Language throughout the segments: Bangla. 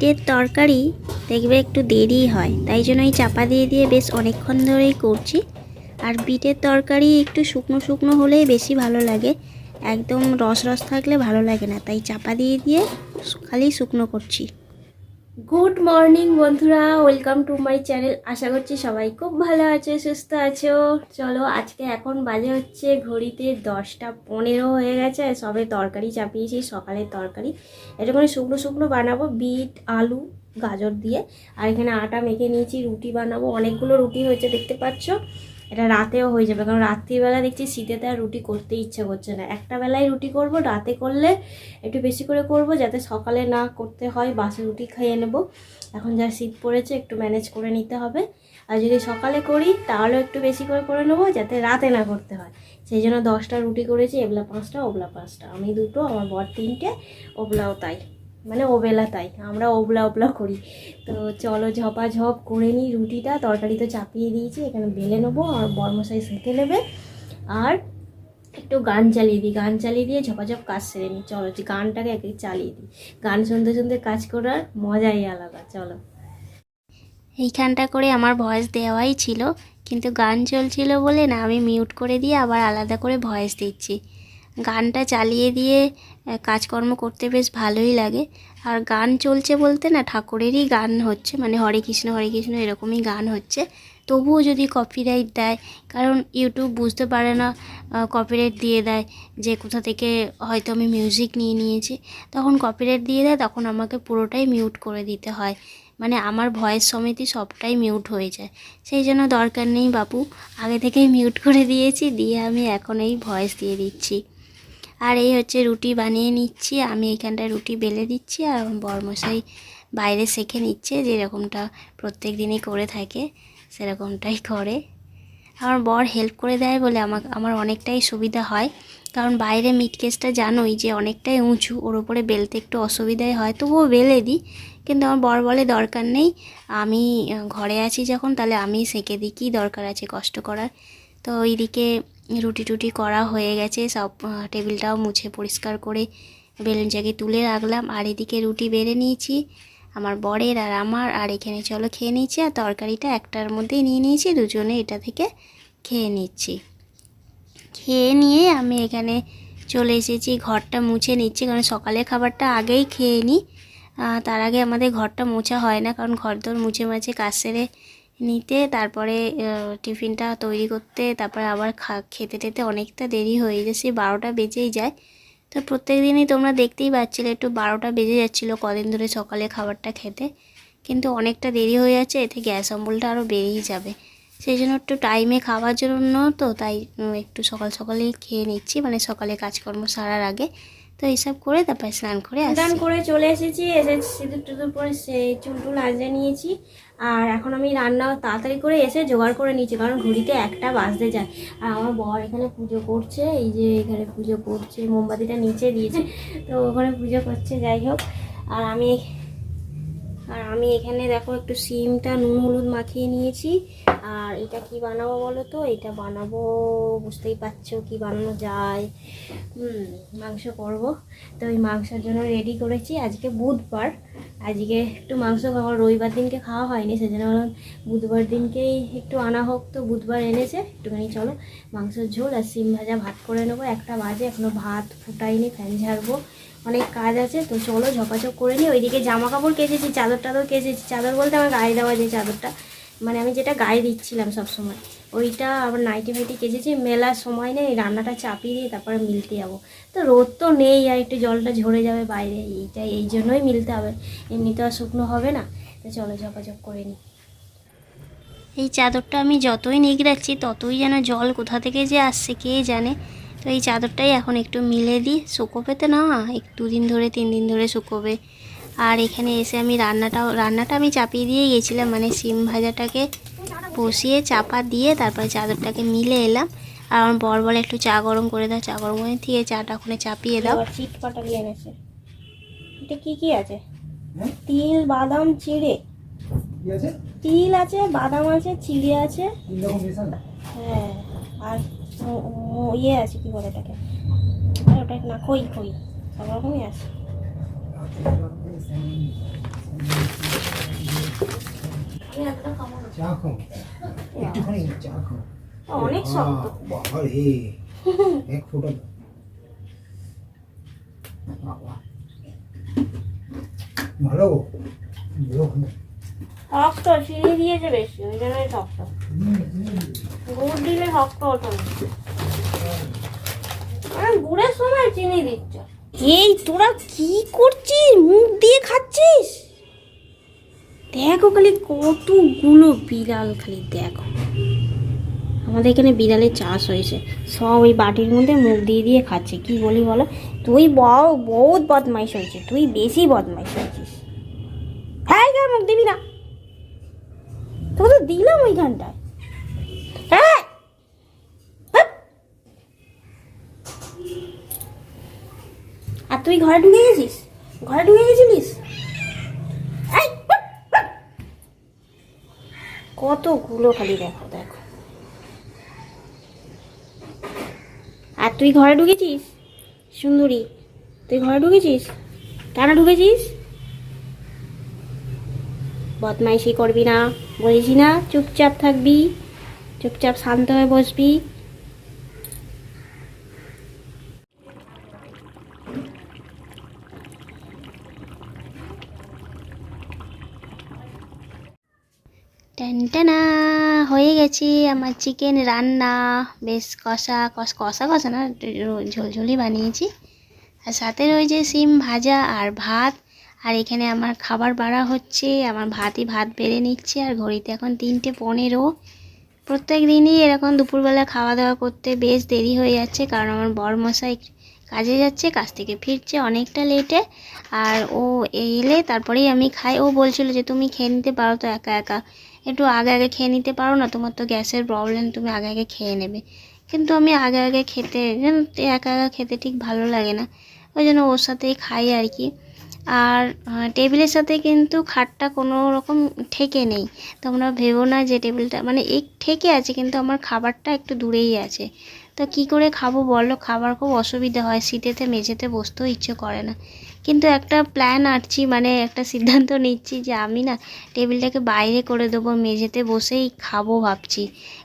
বিটের তরকারি দেখবে একটু দেরি হয়। তাই জন্য এই চাপা দিয়ে দিয়ে বেশ অনেকক্ষণ ধরেই করছি। আর বিটের তরকারি একটু শুকনো শুকনো হলেই বেশি ভালো লাগে। একদম রস রস থাকলে ভালো লাগে না। তাই চাপা দিয়ে দিয়ে খালি শুকনো করছি। গুড মর্নিং বন্ধুরা। ওয়েলকাম টু মাই চ্যানেল আশা করছি সবাই খুব ভালো আছে, সুস্থ আছো। চলো, আজকে এখন বাজে হচ্ছে ঘড়িতে দশটা পনেরো হয়ে গেছে। সবে তরকারি চাপিয়েছি, সকালের তরকারি। এটা করে শুকনো শুকনো বানাবো, বিট, আলু, গাজর দিয়ে। আর এখানে আটা মেখে নিয়েছি, রুটি বানাবো। অনেকগুলো রুটি হয়েছে, দেখতে পাচ্ছ? এটা রাতেও হয়ে যাবে। কারণ রাত্রিবেলা দেখছি শীতেতে আর রুটি করতে ইচ্ছে করছে না। একটা বেলায় রুটি করব, রাতে করলে একটু বেশি করে করব যাতে সকালে না করতে হয়, বাসে রুটি খেয়ে নেব। এখন যা শীত পড়েছে একটু ম্যানেজ করে নিতে হবে। আর যদি সকালে করি, তাহলেও একটু বেশি করে করে নেব যাতে রাতে না করতে হয়। সেই জন্য দশটা রুটি করেছি, এবলা পাঁচটা, ওবলা পাঁচটা। আমি দুটো, আমার বর তিনটে, ওবলাও তাই। মানে ওবেলা তাই, আমরা ওবলা ওবলা করি। তো চলো ঝপাঝপ করে নিই রুটিটা, তরকারি তো চাপিয়ে দিয়েছি, এখানে বেলে নেব, আর বরমশাই সেঁকে নেবে। আর একটু গান চালিয়ে দিই, গান চালিয়ে দিয়ে ঝপাঝপ কাজ সেরে নিই। চলো গানটাকে একে চালিয়ে দিই। গান শুনতে শুনতে কাজ করার মজাই আলাদা, চলো। এইখানটা করে আমার ভয়েস দেওয়াই ছিল, কিন্তু গান চলছিল বলে না, আমি মিউট করে দিয়ে আবার আলাদা করে ভয়েস দিচ্ছি। গানটা চালিয়ে দিয়ে কাজকর্ম করতে বেশ ভালোই লাগে। আর গান চলছে বলতে না, ঠাকুরেরই গান হচ্ছে মানে হরে কৃষ্ণ হরে কৃষ্ণ এরকমই গান হচ্ছে। তবুও যদি কপিরাইট দেয়, কারণ ইউটিউব বুঝতে পারে না কপিরাইট দিয়ে দেয় যে কোথা থেকে হয়তো আমি মিউজিক নিয়ে নিয়েছি। তখন কপিরাইট দিয়ে দেয়, তখন আমাকে পুরোটাই মিউট করে দিতে হয়। মানে আমার ভয়েস সমিতি সবটাই মিউট হয়ে যায়। সেই জন্য দরকার নেই বাপু, আগে থেকেই মিউট করে দিয়েছি, দিয়ে আমি এখন এই ভয়েস দিয়ে দিচ্ছি। আর এই হচ্ছে রুটি বানিয়ে নিচ্ছি। আমি এখানটায় রুটি বেলে দিচ্ছি আর বরমশাই বাইরে শেখে নিচ্ছে যেরকমটা প্রত্যেক দিনই করে থাকে, সেরকমটাই করে। আমার বর হেল্প করে দেয় বলে আমার আমার অনেকটাই সুবিধা হয়। কারণ বাইরে মিট কেসটা জানোই যে অনেকটাই উঁচু, ওর ওপরে বেলতে একটু অসুবিধাই হয়, তবুও বেলে দিই। কিন্তু আমার বর বলে, দরকার নেই, আমি ঘরে আছি যখন, তাহলে আমি সেঁকে দিই, কী দরকার আছে কষ্ট করার? তো ওইদিকে রুটি টুটি করা হয়ে গেছে, সব টেবিলটাও মুছে পরিষ্কার করে বেলুন জাগে তুলে রাখলাম। আর এদিকে রুটি বেড়ে নিয়েছি, আমার বরের আর আমার। আর এখানে চলো খেয়ে নিচ্ছি আর তরকারিটা একটার মধ্যেই নিয়ে নিয়েছি, দুজনে এটা থেকে খেয়ে নিচ্ছি। খেয়ে নিয়ে আমি এখানে চলে এসেছি, ঘরটা মুছে নিচ্ছি, কারণ সকালের খাবারটা আগেই খেয়ে নিই। তার আগে আমাদের ঘরটা মোছা হয় না, কারণ ঘর দর মুছে মাছে কাজ সেরে নিতে তারপরে টিফিনটা তৈরি করতে তারপরে আবার খা খেতে টেতে অনেকটা দেরি হয়ে গেছে বারোটা বেজেই যায়। তো প্রত্যেক দিনই তোমরা দেখতেই পাচ্ছিলে একটু বারোটা বেজে যাচ্ছিল কদিন ধরে সকালে খাবারটা খেতে। কিন্তু অনেকটা দেরি হয়ে যাচ্ছে এতে গ্যাস অম্বলটা আরও বেড়েই যাবে। সেই জন্য একটু টাইমে খাওয়ার জন্য তো তাই একটু সকাল সকালেই খেয়ে নিচ্ছি মানে সকালে কাজকর্ম সারার আগে। তো এইসব করে তারপরে স্নান করে স্নান করে চলে এসেছি এসে সিঁদুর টুদুর পরে সেই চুল টুল আজরে নিয়েছি। আর এখন আমি রান্না তাড়াতাড়ি করে এসে জোগাড় করে নিচ্ছি, কারণ ঘড়িতে একটা বাজতে যায়। আর আমার বর এখানে পুজো করছে, এই যে এখানে পুজো করছে, মোমবাতিটা নিচে দিয়েছে, তো ওখানে পুজো করছে, যাই হোক। আর আমি আর আমি এখানে দেখো একটু সিমটা নুন, হলুদ মাখিয়ে নিয়েছি। আর এটা কি বানাবো বলো তো? এটা বানাবো, বুঝতেই পারছ কি বানানো যায়। মাংস করব। তো ওই মাংসের জন্য রেডি করেছি আজকে বুধবার। আজকে একটু মাংস খাওয়া, রবিবার দিনকে খাওয়া হয়নি, সেজন্য বুধবার দিনকেই একটু আনা হোক। তো বুধবার এনেছে, একটুখানি চলো মাংসের ঝোল আর সিম ভাজা ভাত করে নেব। একটা বাজে এখনও ভাত ফুটাইনি, ফ্যান ঝাড়বো। অনেক কাজ আছে, তো চলো ঝপাঝপ করে নিই। ওইদিকে জামা কাপড় কেচেছি, চাদর টাদর কেচেছি। চাদর বলতে আমার গায়ে দেওয়া যে চাদরটা মানে আমি যেটা গায়ে দিচ্ছিলাম সব সময় ওইটা আবার নাইটি ফাইটি কেচেছি। মেলার সময় নেই, রান্নাটা চাপিয়ে দিয়ে তারপরে মিলতে যাব। তো রোদ তো নেই আর একটু জলটা ঝরে যাবে বাইরে এইটা এই জন্যই মিলতে হবে। এমনি তো আর শুকনো হবে না, তো চলো ঝপাঝপ করে নিই। এই চাদরটা আমি যতই নিগড়াচ্ছি ততই যেন জল কোথা থেকে যে আসছে, কে জানে? তো এই চাদরটাই এখন একটু মিলে দিই। শুকোবে তো না এক দুদিন ধরে তিন দিন ধরে শুকোবে। আর এখানে এসে আমি রান্নাটাও রান্নাটা আমি চাপিয়ে দিয়ে গেছিলাম মানে সিম ভাজাটাকে বসিয়ে চাপা দিয়ে তারপরে চাদরটাকে মিলে এলাম। আর আমার বর বলে একটু চা গরম করে দাও চা গরম করে দিয়ে চাটা ওখানে চাপিয়ে দাও। চিট পাটালি এনেছে। এটা কি কি আছে? তিল বাদাম চিড়ে। তিল আছে বাদাম আছে চিড়ে আছে। হ্যাঁ। ইয়ে আছে কি বলে এটাকে? ওটা না খই খই সব রকমই আছে? অনেক শক্ত। দিয়েছে বেশি ওই জন্যই শক্ত। গুড় দিলে শক্ত হতো না। আর গুড়ের সময় চিনি দিচ্ছ। এই, তোরা কি করছিস? মুখ দিয়ে খাচ্ছিস? দেখো খালি কতগুলো বিড়াল খালি, দেখো। আমাদের এখানে বিড়ালের চাষ হয়েছে। সব ওই বাটির মধ্যে মুখ দিয়ে দিয়ে খাচ্ছে। কি বলি বলো? তুই বহুত বদমাইশ হয়েছে। তুই বেশি বদমাইশ হয়েছিস। হ্যাঁ মুখ দিবি না। তোকে তো দিলাম ওইখানটায় হ্যাঁ হাপ! আর তুই ঘরে ঢুকে গেছিস? ঘরে ঢুকে গেছিলিস! কতগুলো খালি দেখো দেখো। আর তুই ঘরে ঢুকেছিস? সুন্দরী, তুই ঘরে ঢুকেছিস? কেন ঢুকেছিস? বদমাইশি করবি না বলেছি না, চুপচাপ থাকবি, চুপচাপ শান্ত হয়ে বসবি। টেনটেনা হয়ে গেছে আমার চিকেন রান্না। বেশ কষা, কষ, কষা কষা না ঝোলঝোলি বানিয়েছি। আর সাথে রয়েছে সিম ভাজা আর ভাত। আর এখানে আমার খাবার বাড়া হচ্ছে, আমার ভাতই ভাত বেড়ে নিচ্ছে। আর ঘড়িতে এখন তিনটে পনেরো। প্রত্যেক দিনই এরকম দুপুরবেলা খাওয়া দাওয়া করতে বেশ দেরি হয়ে যাচ্ছে, কারণ আমার বরমশাই কাজে যাচ্ছে, কাজ থেকে ফিরছে অনেকটা লেটে। আর ও এলে তারপরেই আমি খাই। ও বলছিল যে, তুমি খেয়ে নিতে পারো তো একা একা। একটু আগে আগে খেয়ে নিতে পারো না, তোমার তো গ্যাসের প্রবলেম তুমি আগে আগে খেয়ে নেবে। কিন্তু আমি আগে আগে খেতে তো একা একা খেতে ঠিক ভালো লাগে না। ওই জন্য ওর সাথেই খাই আর কি। আর টেবিলের সাথে কিন্তু খাটটা কোনো রকম ঠেকে নেই। তোমরা ভেবো না যে টেবিলটা মানে এই ঠেকে আছে, কিন্তু আমার খাবারটা একটু দূরেই আছে। তো কি করে খাব বলো? খাবার খুব অসুবিধা হয়, শীতেতে, মেঝেতে বসতেও ইচ্ছে করে না। কিন্তু একটা প্ল্যান আঁটছি মানে একটা সিদ্ধান্ত নিচ্ছি যে আমি না টেবিলটাকে বাইরে করে দেবো, মেঝেতে বসেই খাব ভাবছি।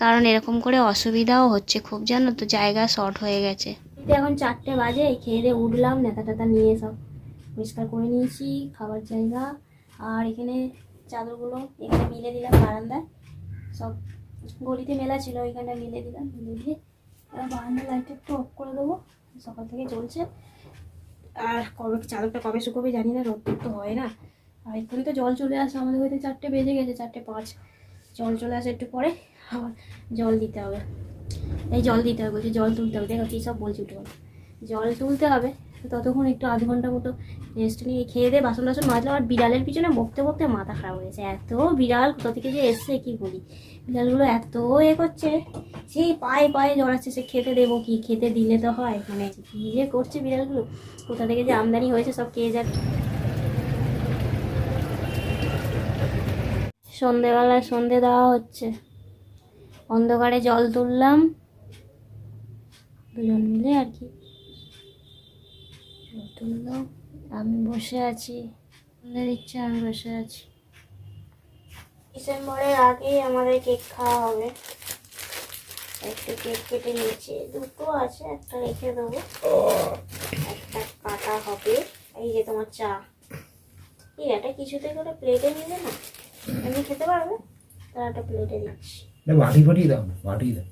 কারণ এরকম করে অসুবিধাও হচ্ছে খুব, জানো তো, জায়গা শর্ট হয়ে গেছে। এখন চারটে বাজে, খেয়ে দিয়ে উঠলাম, নেতা টেতা নিয়ে সব পরিষ্কার করে নিয়েছি, খাবার জায়গা, আর এখানে চাদরগুলো, এখানে মিলে দিলাম বারান্দায়। সব গলিতে মেলা ছিল ওইখানটা মিলে দিলাম, মিলে দিয়ে এবার বারান্দার লাইটটা একটু অফ করে দেবো, সকাল থেকে চলছে আর কবে চাদরটা কবে শুকোবে জানি না, রোদ তো হয় না। আর এক্ষুনি তো জল চলে আসে, আমাদের হয়তো চারটে বেজে গেছে, চারটে পাঁচ। জল চলে আসে একটু পরে, আবার জল দিতে হবে। এই জল দিতে হবে, বলছি জল তুলতে হবে, দেখো কী সব বলছি জল তুলতে হবে ততক্ষণ একটু আধ ঘণ্টা মতো রেস্ট নিয়ে খেয়ে দিয়ে বাসন টাসন মাজলাম। আর বিড়ালের পিছনে বকতে বকতে মাথা খারাপ হয়েছে এত বিড়াল কোথা থেকে যে এসছে, কি বলি? বিড়ালগুলো এত এ করছে সেই পায়ে পায়ে জড়াচ্ছে, সে খেতে দেবো কি? খেতে দিলে তো হয়। মানে কি যে করছে বিড়ালগুলো? কোথা থেকে যে আমদানি হয়েছে সব কে যাক সন্ধেবেলায় সন্ধে দেওয়া হচ্ছে। অন্ধকারে জল তুললাম। দুজন মিলে আর কি। জল তুললাম আমি বসে আছি ফুলের ইচ্ছে, আমি বসে আছি। ডিসেম্বরের আগেই আমাদের কেক খাওয়া হবে। একটু কেক কেটে নিয়েছি, দুটো আছে, একটা রেখে দেবো। একটা কাটা হবে, এই যে তোমার চা। এই এটা কিছুতে করে প্লেটে নিলে না, এমনি খেতে পারবে? তার একটা প্লেটে দিচ্ছি। বাটি ফাটি দাও বাটি দাও।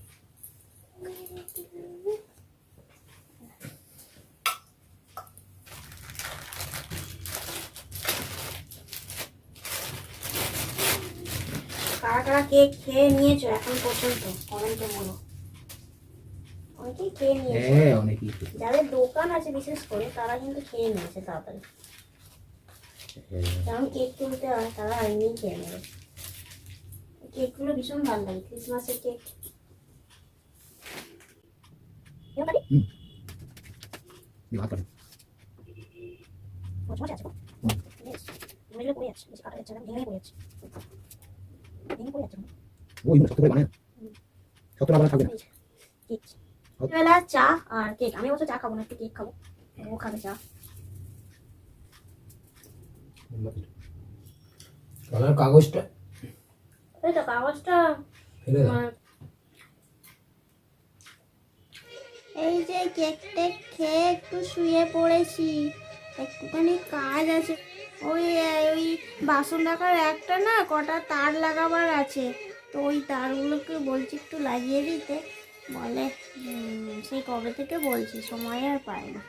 কারা কেক খেয়ে নিয়েছো এখন পর্যন্ত? কমেন্টে বলো। অনেকেই খেয়ে নিয়েছে। হ্যাঁ অনেকই যাদের দোকান আছে বিশেষ করে তারা কিন্তু খেয়ে নিয়েছে তাড়াতাড়ি। হ্যাঁ। যেমন কেক তুলতে হয় তারা এমনি খেয়ে নেবে। কেকগুলো ভীষণ ভালো লাগে ক্রিসমাসের কেক। ভাত আছে সত্য করে বানায় না বানায় থাকবে না বেলা চা আর কেক আমি অবশ্য চা খাব না একটু কেক খাব। ও খাবে চা। কালার কাগজটা? এই তো কাগজটা। ফেলে এই যে কেক টেক খেয়ে একটু শুয়ে পড়েছি। একটুখানি কাজ আছে। ওই ওই বাসন রাখার একটা না কটা তার লাগাবার আছে। তো ওই তারগুলোকে বলছি একটু লাগিয়ে দিতে। বলে সেই কবে থেকে বলছি? সময় আর পায় না।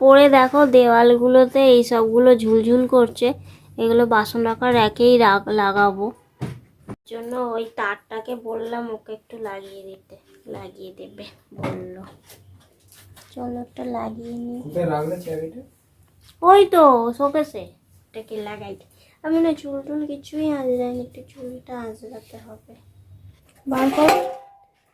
পরে দেখো দেওয়ালগুলোতে এই সবগুলো ঝুলঝুল করছে। এগুলো বাসন রাখার একেই লাগাবো। জন্য ওই তারটাকে বললাম ওকে একটু লাগিয়ে দিতে লাগিয়ে দেবে বলল। চলো একটা লাগিয়ে নি কোথায় রাখলে চাবিটা ওই তো শোকেসে এটাকে লাগাই আমি না চুল টুল কিছুই আঁচড়াইনি একটু চুলটা আঁচড়াতে হবে। বার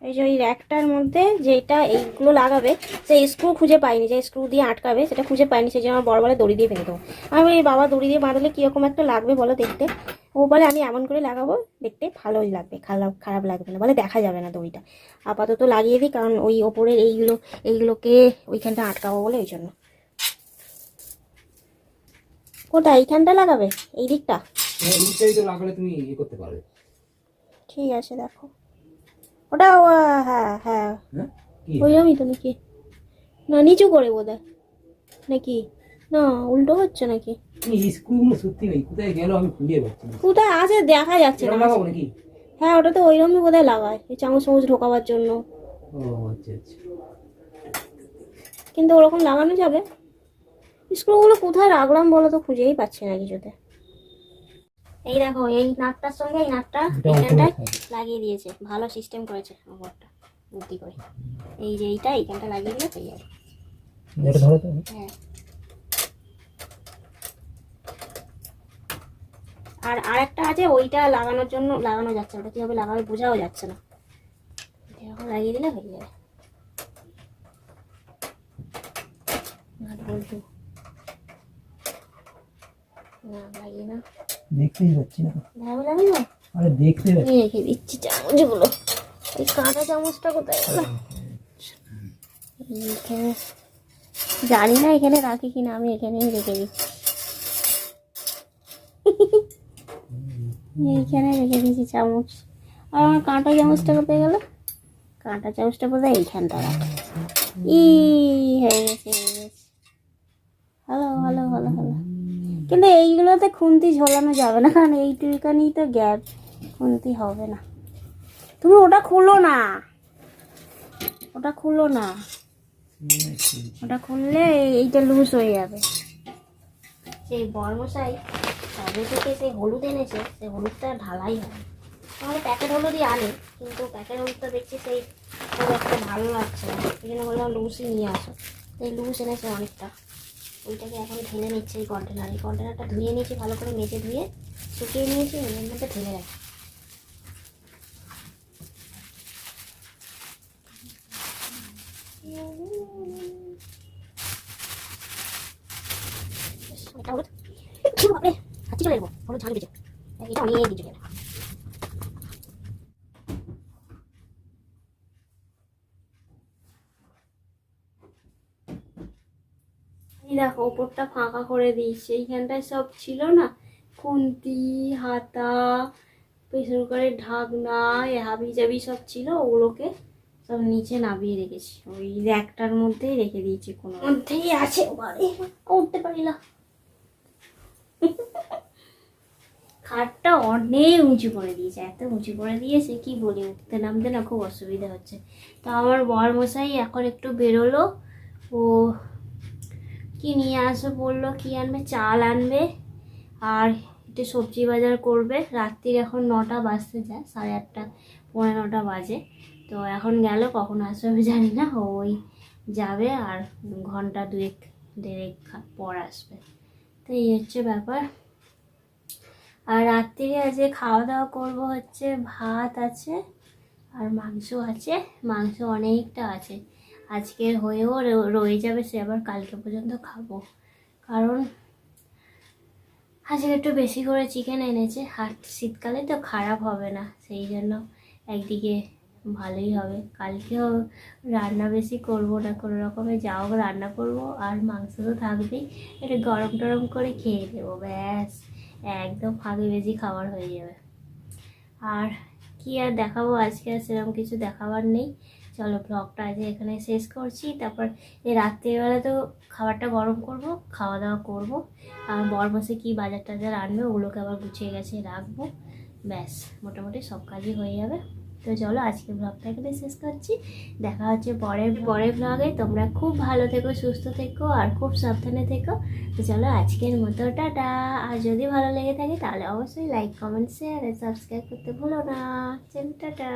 এই যে ওই র্যাকটার মধ্যে যেটা এইগুলো লাগাবে সেই স্ক্রু খুঁজে পাইনি যে স্ক্রু দিয়ে আটকাবে সেটা খুঁজে পাইনি সেই জন্য আমার বড় বলে দড়ি দিয়ে ফেলে দেবো। আমি বলি, বাবা দড়ি দিয়ে বাঁধলে কীরকম একটা লাগবে বলো দেখতে? ও বলে আমি এমন করে লাগাবো দেখতে ভালোই লাগবে খারাপ খারাপ লাগবে না। বলে দেখা যাবে না দড়িটা। আপাতত লাগিয়ে দিই কারণ ওই ওপরের এইগুলো এইগুলোকে ওইখানটা আটকাবো বলে ওই জন্য। কোথায় এইখানটা লাগাবে? এই দিকটা? হ্যাঁ এইটাই তো লাগালে তুমি ইয়ে করতে পারবে। ঠিক আছে দেখো। ওটা হ্যাঁ হ্যাঁ। হ্যাঁ? ওইরকমই তো নাকি? না নিচু করে বোধ নাকি? না উল্টো হচ্ছে নাকি? সত্যি নেই। কোথায় গেল আমি খুঁজে পাচ্ছি কোথায় আছে দেখা যাচ্ছে না। নাকি? হ্যাঁ ওটা তো ওইরকমই বোধহয় লাগায় এই চামচ চামচ ঢোকাবার জন্য। ও আচ্ছা আচ্ছা। কিন্তু ওরকম লাগানো যাবে? স্ক্রুগুলো কোথায় রাখলাম বলো তো খুঁজেই পাচ্ছি না কিছুতে। এই দেখো এই নাটটার সঙ্গে এই নাটটা থাকবে। লাগিয়ে দিয়েছে। ভালো সিস্টেম করেছে আমারটা বুদ্ধি করে। এই যে এইটা এইখানটা লাগিয়ে দিলে পেয়ে যাবে। হ্যাঁ। আর আরেকটা আছে ওইটা লাগানোর জন্য লাগানো যাচ্ছে ওটা কীভাবে লাগাবে বোঝাও যাচ্ছে না। এরকম লাগিয়ে দিলে হয়ে যাবে। না লাগিয়ে না। দেখতেই পাচ্ছি না ভালো লাগিয়ে না। আরে দেখতে পাচ্ছি রেখে দিচ্ছি চামচগুলো ওই কাঁটা চামচটা কোথায় গেল? এখানে জানি না এখানে রাখি কিনা আমি এখানেই রেখে দিচ্ছি। এইখানে রেখে দিয়েছি চামচ। আর আমার কাঁটা চামচটা কোথায় গেল? কাঁটা চামচটা কোথায় এইখানটা রাখা। ই হয়ে গেছে হয়ে গেছে। ভালো ভালো ভালো ভালো কিন্তু এইগুলোতে খুন্তি ঝোলানো যাবে না, কারণ এই এইটুখানি তো গ্যাপ, খুন্তি হবে না। তুমি ওটা খুলো না। ওটা খুলো না। ওটা খুললে এইটা লুজ হয়ে যাবে। সেই বর্মশাই কবে থেকে সেই হলুদ এনেছে, সেই হলুদটা ঢালাই হয় তাহলে প্যাকেট হলুদই আনে, কিন্তু প্যাকেট হলুদটা দেখছি সেই খুব একটা ভালো লাগছে না। এই জন্য বললাম লুসই নিয়ে আসো। এই লুস এনেছে অনেকটা। ওইটাকে এখন ঢেলে নিচ্ছে এই কন্টেনার এই কন্টেনারটা ধুয়ে নিয়েছি, ভালো করে মেজে ধুয়ে শুকিয়ে নিয়েছি, এর মধ্যে ঢেলে রাখি এটা হলুদ হাতি চলে যাব হলুদ ঝাল বেজে এটা অনেক কিছু এই দেখো ওপরটা ফাঁকা করে দিয়েছি। এইখানটায় সব ছিল না? খুন্তি হাতা প্রেসার কুকারের ঢাকনা এ হাবি জাবি সব ছিল ওগুলোকে সব নিচে নামিয়ে রেখেছি। ওই র্যাকটার মধ্যেই রেখে দিয়েছি কোনো মধ্যেই আছে উঠতে পারি না খাটটা অনেক উঁচু করে দিয়েছে এত উঁচু করে দিয়েছে কি বলি উঠতে নামতে না খুব অসুবিধা হচ্ছে। তো আমার বর মশাই এখন একটু বেরোলো ও কি নিয়ে আসবে বলল, কি আনবে? চাল আনবে আর একটু সবজি বাজার করবে। রাত্রির এখন নটা বাজতে যায়, সাড়ে আটটা, পৌনে নটা বাজে। তো এখন গেল, কখন আসবে জানি না। ওই যাবে আর ঘণ্টা দুয়েক, দেড়েক পর আসবে। তো এই হচ্ছে ব্যাপার। আর রাত্রিরে আজকে খাওয়া দাওয়া করব হচ্ছে ভাত আছে আর মাংস আছে। মাংস অনেকটা আছে। আজকের হয়েও রয়ে যাবে, সে আবার কালকে পর্যন্ত খাব। কারণ আজকে একটু বেশি করে চিকেন এনেছে, আর শীতকালে তো খারাপ হবে না, সেই জন্য একদিকে ভালোই হবে। কালকেও রান্না বেশি করব না, কোনো রকমে যাও, রান্না করব, আর মাংস তো থাকবেই, একটু গরম টরম করে খেয়ে দেবো ব্যাস, একদম ফাঁকে বেশি খাবার হয়ে যাবে। আর কি আর দেখাবো, আজকে আর সেরকম কিছু দেখাবার নেই। চলো ব্লগটা আজ এখানে শেষ করছি। তারপর এই রাত্রিবেলা তো খাবারটা গরম করব খাওয়া দাওয়া করব। আর বর বসে কী বাজার টাজার আনবে ওগুলোকে আবার গুছিয়ে গেছে রাখব। ব্যাস, মোটামুটি সব কাজই হয়ে যাবে। তো চলো আজকে ব্লগটা এখানে শেষ করছি। দেখা হচ্ছে পরের পরের ব্লগে। তোমরা খুব ভালো থেকো, সুস্থ থেকো আর খুব সাবধানে থেকো। তো চলো আজকের মতো, টাটা। আর যদি ভালো লেগে থাকে তাহলে অবশ্যই লাইক কমেন্ট শেয়ার আর সাবস্ক্রাইব করতে ভুলো না। চলো, টাটা।